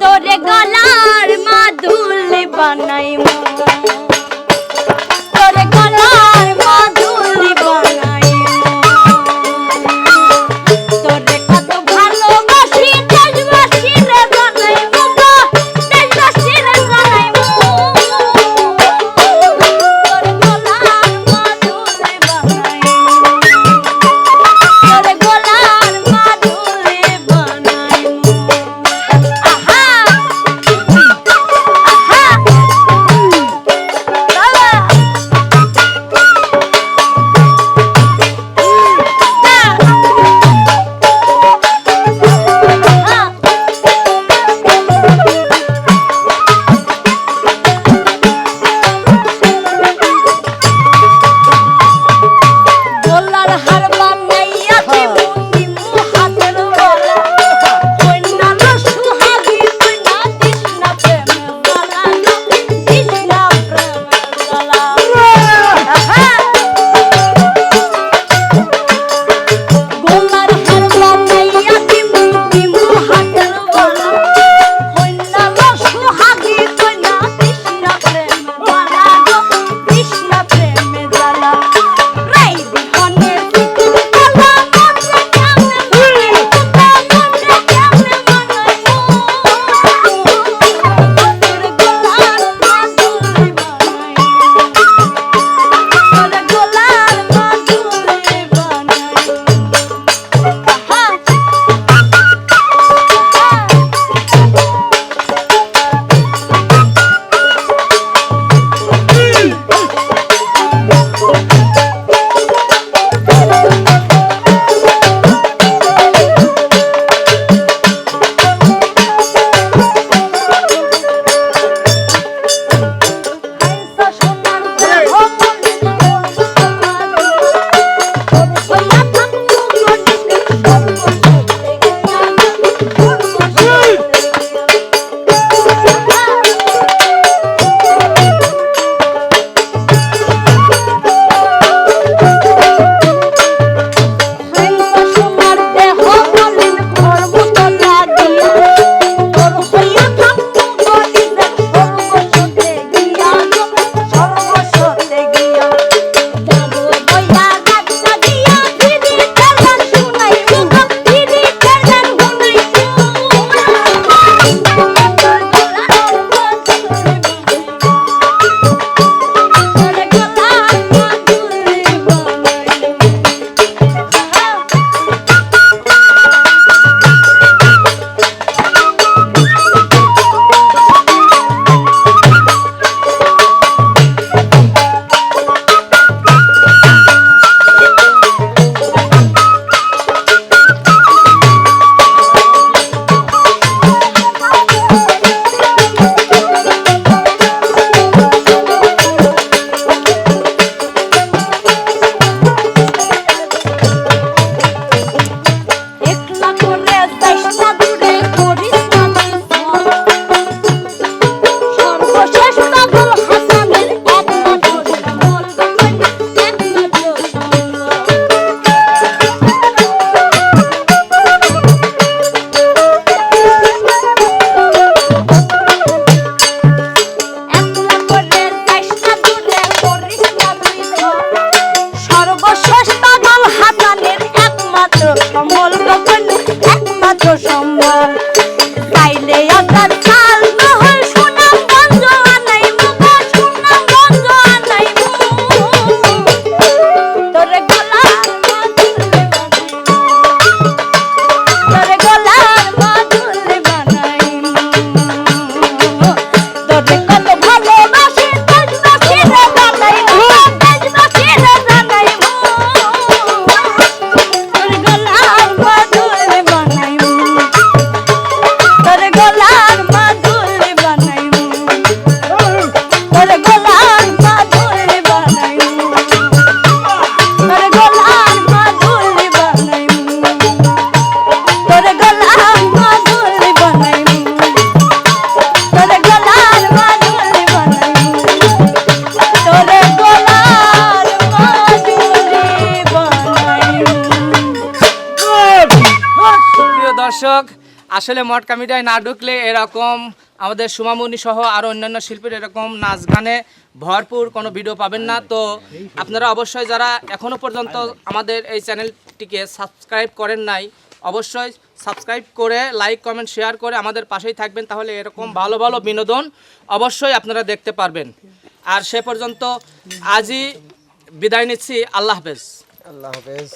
তোরে গলার মাদুলি বানাইমু। দর্শক, আসলে মটকা মিডিয়ায় না ঢুকলে এরকম আমাদের সুমামুনি সহ আরও অন্যান্য শিল্পীর এরকম নাচ গানে ভরপুর কোনো ভিডিও পাবেন না। তো আপনারা অবশ্যই যারা এখনও পর্যন্ত আমাদের এই চ্যানেলটিকে সাবস্ক্রাইব করেন নাই, অবশ্যই সাবস্ক্রাইব করে লাইক কমেন্ট শেয়ার করে আমাদের পাশেই থাকবেন, তাহলে এরকম ভালো ভালো বিনোদন অবশ্যই আপনারা দেখতে পারবেন। আর সে পর্যন্ত আজই বিদায় নিচ্ছি। আল্লাহ হাফেজ। আল্লাহ হাফেজ।